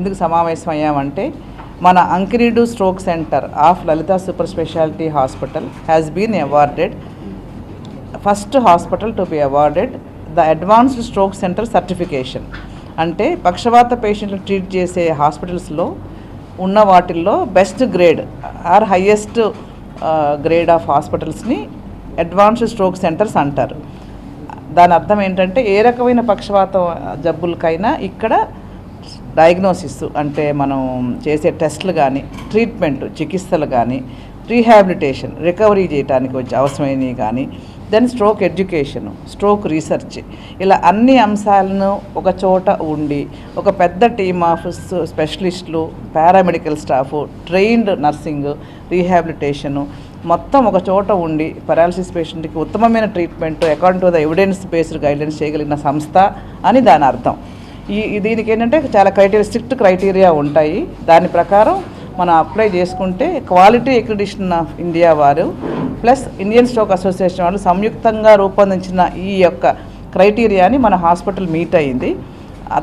ఎందుకు సమావేశం అయ్యామంటే మన Ankireedu stroke centre of Lalitha super speciality hospital has been awarded first hospital to be awarded the advanced stroke centre certification అంటే పక్షవాత పేషెంట్లు ట్రీట్ చేసే హాస్పిటల్స్లో ఉన్న వాటిల్లో best grade or highest grade of హాస్పిటల్స్ని advanced stroke centres అంటారు. దాని అర్థం ఏంటంటే ఏ రకమైన పక్షవాతం జబ్బులకైనా ఇక్కడ డయాగ్నోసిస్ అంటే మనం చేసే టెస్ట్లు కానీ ట్రీట్మెంట్ చికిత్సలు కానీ రీహాబిలిటేషన్ రికవరీ చేయడానికి వచ్చే అవసరమైనవి కానీ then stroke education stroke research. ఇలా అన్ని అంశాలను ఒక చోట ఉండి ఒక పెద్ద team of స్పెషలిస్టులు paramedical staff trained nursing rehabilitation మొత్తం ఒక చోట ఉండి పెరాలసిస్ పేషెంట్కి ఉత్తమమైన treatment according to the evidence based guidelines చేయగలిగిన సంస్థ అని దాని అర్థం. ఈ దీనికి ఏంటంటే చాలా క్రైటీరియా స్ట్రిక్ట్ క్రైటీరియా ఉంటాయి. దాని ప్రకారం మనం అప్లై చేసుకుంటే క్వాలిటీ ఎక్రిడిషన్ ఆఫ్ ఇండియా వారు ప్లస్ ఇండియన్ స్టోక్ అసోసియేషన్ వాళ్ళు సంయుక్తంగా రూపొందించిన ఈ యొక్క క్రైటీరియాని మన హాస్పిటల్ మీట్ అయింది.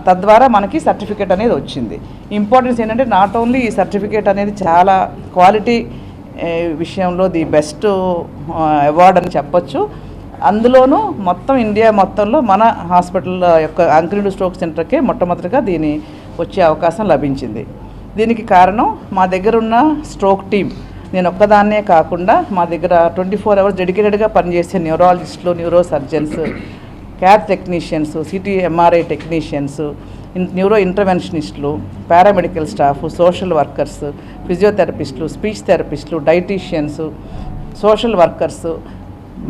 తద్వారా మనకి సర్టిఫికేట్ అనేది వచ్చింది. ఇంపార్టెన్స్ ఏంటంటే నాట్ ఓన్లీ ఈ సర్టిఫికేట్ అనేది చాలా క్వాలిటీ విషయంలో ది బెస్ట్ అవార్డ్ అని చెప్పొచ్చు అందులోనూ మొత్తం ఇండియా మొత్తంలో మన హాస్పిటల్ యొక్క అంక్రిడ్ స్ట్రోక్ సెంటర్కే మొట్టమొదటిగా దీని వచ్చే అవకాశం లభించింది. దీనికి కారణం మా దగ్గర ఉన్న స్ట్రోక్ టీం నేను ఒక్కదాన్నే కాకుండా మా దగ్గర ట్వంటీ ఫోర్ అవర్స్ డెడికేటెడ్గా పనిచేసే న్యూరాలజిస్టులు neuro surgeons cath technicians CT MRI technicians neuro ఇంటర్వెన్షనిస్టులు paramedical staff social workers ఫిజియోథెరపిస్టులు speech థెరపిస్టులు dieticians social workers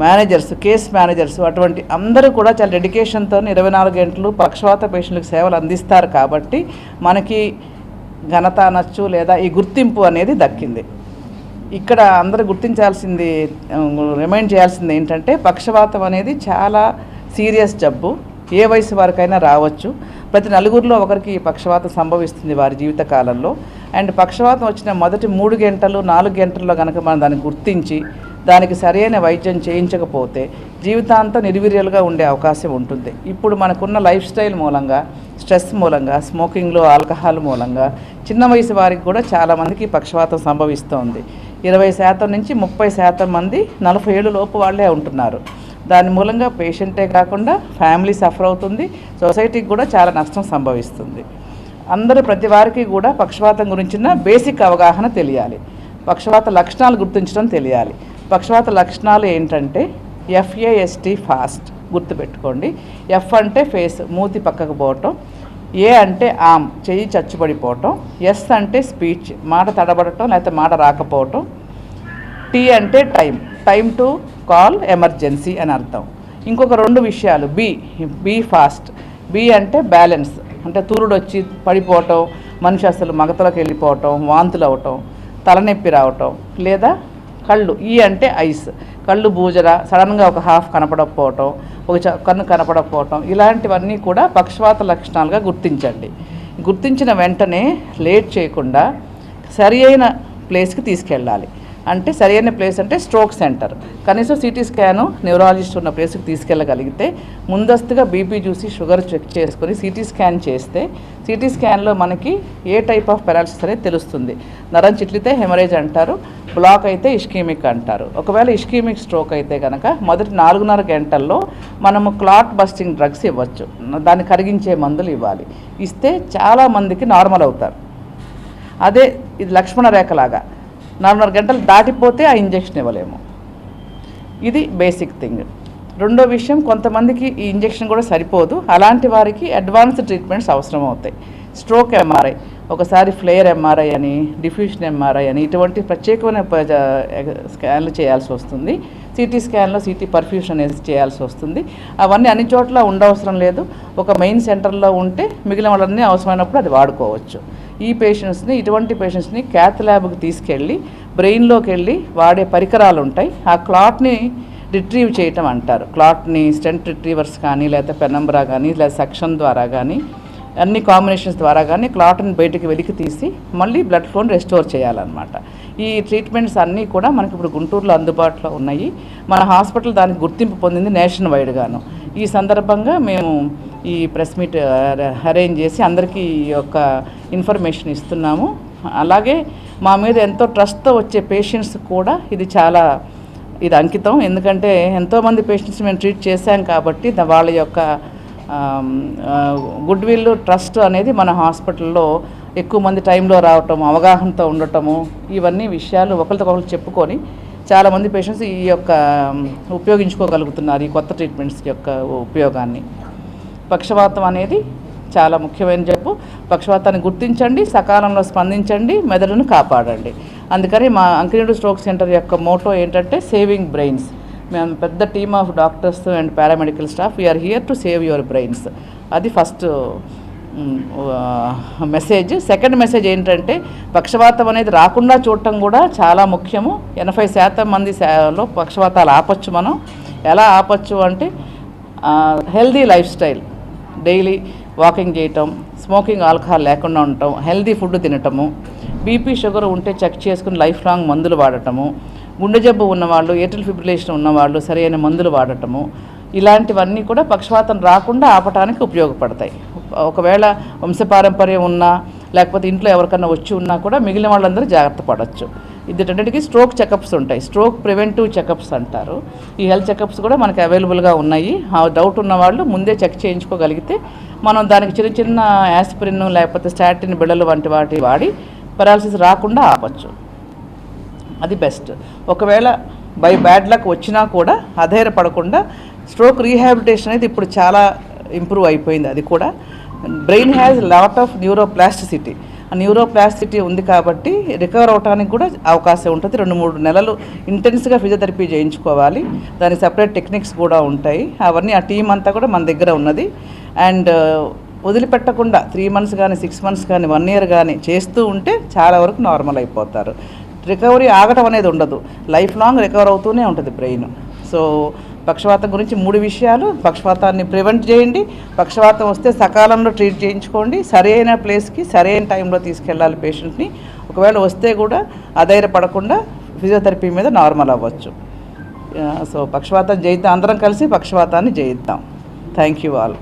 managers case managers అటువంటి అందరూ కూడా చాలా డెడికేషన్తో ఇరవై నాలుగు గంటలు పక్షవాత పేషెంట్లకు సేవలు అందిస్తారు కాబట్టి మనకి ఘనత అనొచ్చు లేదా ఈ గుర్తింపు అనేది దక్కింది. ఇక్కడ అందరూ గుర్తించాల్సింది రిమైండ్ చేయాల్సింది ఏంటంటే పక్షవాతం అనేది చాలా సీరియస్ జబ్బు. ఏ వయసు వారికైనా రావచ్చు. ప్రతి నలుగురిలో ఒకరికి పక్షవాతం సంభవిస్తుంది వారి జీవిత కాలంలో. అండ్ పక్షవాతం వచ్చిన మొదటి మూడు గంటలు నాలుగు గంటల్లో కనుక మనం దాన్ని గుర్తించి దానికి సరైన వైద్యం చేయించకపోతే జీవితాంతం నిర్వీర్యాలుగా ఉండే అవకాశం ఉంటుంది. ఇప్పుడు మనకున్న లైఫ్ స్టైల్ మూలంగా స్ట్రెస్ మూలంగా స్మోకింగ్లో ఆల్కహాల్ మూలంగా చిన్న వయసు వారికి కూడా చాలామందికి పక్షవాతం సంభవిస్తోంది. ఇరవై శాతం నుంచి ముప్పై శాతం మంది నలభై ఏళ్ళు లోపు వాళ్ళే ఉంటున్నారు. దాని మూలంగా పేషెంటే కాకుండా ఫ్యామిలీ సఫర్ అవుతుంది సొసైటీకి కూడా చాలా నష్టం సంభవిస్తుంది. అందరూ ప్రతి వారికి కూడా పక్షవాతం గురించిన బేసిక్ అవగాహన తెలియాలి. పక్షవాత లక్షణాలు గుర్తించడం తెలియాలి. పక్షవాత లక్షణాలు ఏంటంటే F A S T fast గుర్తుపెట్టుకోండి. ఎఫ్ అంటే ఫేస్ మూతి పక్కకు పోవటం. ఏ అంటే ఆమ్ చెయ్యి చచ్చుబడిపోవటం. ఎస్ అంటే స్పీచ్ మాట తడబడటం లేకపోతే మాట రాకపోవటం. టీ అంటే time time to call emergency అని అర్థం. ఇంకొక రెండు విషయాలు బి బీ ఫాస్ట్ బి అంటే బ్యాలెన్స్ అంటే తూరుడు వచ్చి పడిపోవటం మనిషి అసలు మగతలోకి వెళ్ళిపోవటం వాంతులు అవటం తలనొప్పి రావటం లేదా కళ్ళు ఈ అంటే ఐస్. కళ్ళు బూజర సడన్గా ఒక హాఫ్ కనపడకపోవటం ఒక చ- కన్ను కనపడకపోవటం ఇలాంటివన్నీ కూడా పక్షవాత లక్షణాలుగా గుర్తించండి. గుర్తించిన వెంటనే లేట్ చేయకుండా సరి అయిన ప్లేస్కి తీసుకెళ్ళాలి. అంటే సరైన ప్లేస్ అంటే స్ట్రోక్ సెంటర్. కనీసం సిటీ స్కాను న్యూరాలజిస్ట్ ఉన్న ప్లేస్కి తీసుకెళ్ళగలిగితే ముందస్తుగా బీపీ చూసి షుగర్ చెక్ చేసుకొని సిటీ స్కాన్ చేస్తే సిటీ స్కాన్లో మనకి ఏ టైప్ ఆఫ్ పెరాలసిస్ అనేది తెలుస్తుంది. నరం చిట్లితే హెమరేజ్ అంటారు బ్లాక్ అయితే ఇష్కీమిక్ అంటారు. ఒకవేళ ఇష్కీమిక్ స్ట్రోక్ అయితే కనుక మొదటి నాలుగున్నర గంటల్లో మనము క్లాట్ బస్టింగ్ డ్రగ్స్ ఇవ్వచ్చు. దాన్ని కరిగించే మందులు ఇవ్వాలి. ఇస్తే చాలా మందికి నార్మల్ అవుతారు. అదే ఇది లక్ష్మణ రేఖలాగా. నాలుగున్నర గంటలు దాటిపోతే ఆ ఇంజెక్షన్ ఇవ్వలేము. ఇది బేసిక్ థింగ్. రెండో విషయం కొంతమందికి ఈ ఇంజెక్షన్ కూడా సరిపోదు. అలాంటి వారికి అడ్వాన్స్డ్ ట్రీట్మెంట్స్ అవసరం అవుతాయి స్ట్రోక్ ఎంఆర్ఐ ఒకసారి ఫ్లేయర్ ఎంఆర్ఐ అని డిఫ్యూషన్ ఎంఆర్ఐ అని ఇటువంటి ప్రత్యేకమైన ప- స్కాన్లు చేయాల్సి వస్తుంది. సిటీ స్కాన్లో సిటీ పర్ఫ్యూషన్ అనేది చేయాల్సి వస్తుంది. అవన్నీ అన్ని చోట్ల ఉండవసరం లేదు. ఒక మెయిన్ సెంటర్లో ఉంటే మిగిలిన వాళ్ళన్నీ అవసరమైనప్పుడు అది వాడుకోవచ్చు. ఈ పేషెంట్స్ని ఇటువంటి పేషెంట్స్ని క్యాత్ ల్యాబ్కి తీసుకెళ్ళి బ్రెయిన్లోకి వెళ్ళి వాడే పరికరాలు ఉంటాయి. ఆ క్లాట్ని రిట్రీవ్ చేయటం అంటారు. క్లాట్ని స్టెంట్ రిట్రీవర్స్ కానీ లేకపోతే పెనంబ్రా కానీ లేదా సెక్షన్ ద్వారా కానీ అన్ని కాంబినేషన్స్ ద్వారా కానీ క్లాట్ని బయటికి వెలికి తీసి మళ్ళీ బ్లడ్ ఫ్లోని రెస్టోర్ చేయాలన్నమాట. ఈ ట్రీట్మెంట్స్ అన్నీ కూడా మనకి ఇప్పుడు గుంటూరులో అందుబాటులో ఉన్నాయి. మన హాస్పిటల్ దానికి గుర్తింపు పొందింది నేషన్ వైడ్గాను ఈ సందర్భంగా మేము ఈ ప్రెస్ మీట్ అరేంజ్ చేసి అందరికీ ఈ యొక్క ఇన్ఫర్మేషన్ ఇస్తున్నాము. అలాగే మా మీద ఎంతో ట్రస్ట్తో వచ్చే పేషెంట్స్ కూడా ఇది చాలా ఇది అంకితం. ఎందుకంటే ఎంతోమంది పేషెంట్స్ మేము ట్రీట్ చేశాం కాబట్టి వాళ్ళ యొక్క గుడ్ విల్ ట్రస్ట్ అనేది మన హాస్పిటల్లో ఎక్కువ మంది టైంలో రావటం అవగాహనతో ఉండటము ఇవన్నీ విషయాలు ఒకరితో ఒకరు చెప్పుకొని చాలామంది పేషెంట్స్ ఈ యొక్క ఉపయోగించుకోగలుగుతున్నారు ఈ కొత్త ట్రీట్మెంట్స్ యొక్క ఉపయోగాన్ని. పక్షవాతం అనేది చాలా ముఖ్యమైన జబ్బు. పక్షవాతాన్ని గుర్తించండి సకాలంలో స్పందించండి మెదడును కాపాడండి. అందుకని మా అంకినేడు స్ట్రోక్ సెంటర్ యొక్క మోటో ఏంటంటే సేవింగ్ బ్రెయిన్స్. మేము పెద్ద team of doctors and paramedical staff we're here to save your brains అది ఫస్ట్ మెసేజ్ సెకండ్ మెసేజ్ ఏంటంటే పక్షవాతం అనేది రాకుండా చూడటం కూడా చాలా ముఖ్యము. ఎనభై శాతం మంది శాలో పక్షవాతాలు ఆపచ్చు మనం. ఎలా ఆపచ్చు అంటే healthy life style daily walking చేయటం స్మోకింగ్ ఆల్కహాల్ లేకుండా ఉండటం హెల్దీ ఫుడ్ తినటము బీపీ షుగర్ ఉంటే చెక్ చేసుకుని లైఫ్ లాంగ్ మందులు వాడటము గుండె జబ్బు ఉన్నవాళ్ళు ఏటిల్ ఫిబ్రిలేషన్ ఉన్నవాళ్ళు సరైన మందులు వాడటము ఇలాంటివన్నీ కూడా పక్షవాతం రాకుండా ఆపటానికి ఉపయోగపడతాయి. ఒకవేళ వంశపారంపర్యం ఉన్నా లేకపోతే ఇంట్లో ఎవరికన్నా వచ్చి ఉన్నా కూడా మిగిలిన వాళ్ళందరూ జాగ్రత్త పడవచ్చు ఇది స్ట్రోక్ చెకప్స్ ఉంటాయి. స్ట్రోక్ ప్రివెంటివ్ చెకప్స్ అంటారు. ఈ హెల్త్ చెకప్స్ కూడా మనకి అవైలబుల్గా ఉన్నాయి. ఆ డౌట్ ఉన్న వాళ్ళు ముందే చెక్ చేయించుకోగలిగితే మనం దానికి చిన్న చిన్న యాస్పిరిన్ లేకపోతే స్టాటిన్ బిళ్ళలు వంటి వాటి వాడి పెరాలసిస్ రాకుండా ఆపచ్చు. అది బెస్ట్. ఒకవేళ బై బ్యాడ్ లక్ వచ్చినా కూడా అధైర్యపడకుండా స్ట్రోక్ రీహాబిలిటేషన్ అనేది ఇప్పుడు చాలా ఇంప్రూవ్ అయిపోయింది అది కూడా. Brain has lot of neuroplasticity. ఆ న్యూరోప్లాస్టిసిటీ ఉంది కాబట్టి రికవర్ అవడానికి కూడా అవకాశం ఉంటుంది. రెండు మూడు నెలలు ఇంటెన్స్గా ఫిజియోథెరపీ చేయించుకోవాలి. దానికి సపరేట్ టెక్నిక్స్ కూడా ఉంటాయి. అవన్నీ ఆ టీం అంతా కూడా మన దగ్గర ఉన్నది. అండ్ వదిలిపెట్టకుండా త్రీ మంత్స్ కానీ సిక్స్ మంత్స్ కానీ వన్ ఇయర్ కానీ చేస్తూ ఉంటే చాలా వరకు నార్మల్ అయిపోతారు. రికవరీ ఆగటం అనేది ఉండదు. లైఫ్ లాంగ్ రికవర్ అవుతూనే ఉంటుంది బ్రెయిన్. సో పక్షవాతం గురించి మూడు విషయాలు. పక్షవాతాన్ని ప్రివెంట్ చేయండి. పక్షవాతం వస్తే సకాలంలో ట్రీట్ చేయించుకోండి. సరైన ప్లేస్కి సరైన టైంలో తీసుకెళ్ళాలి పేషెంట్ని. ఒకవేళ వస్తే కూడా అధైర్యపడకుండా ఫిజియోథెరపీ మీద నార్మల్ అవ్వచ్చు. సో పక్షవాతం జయిద్దాం అందరం కలిసి పక్షవాతాన్ని జయిద్దాం. Thank you all.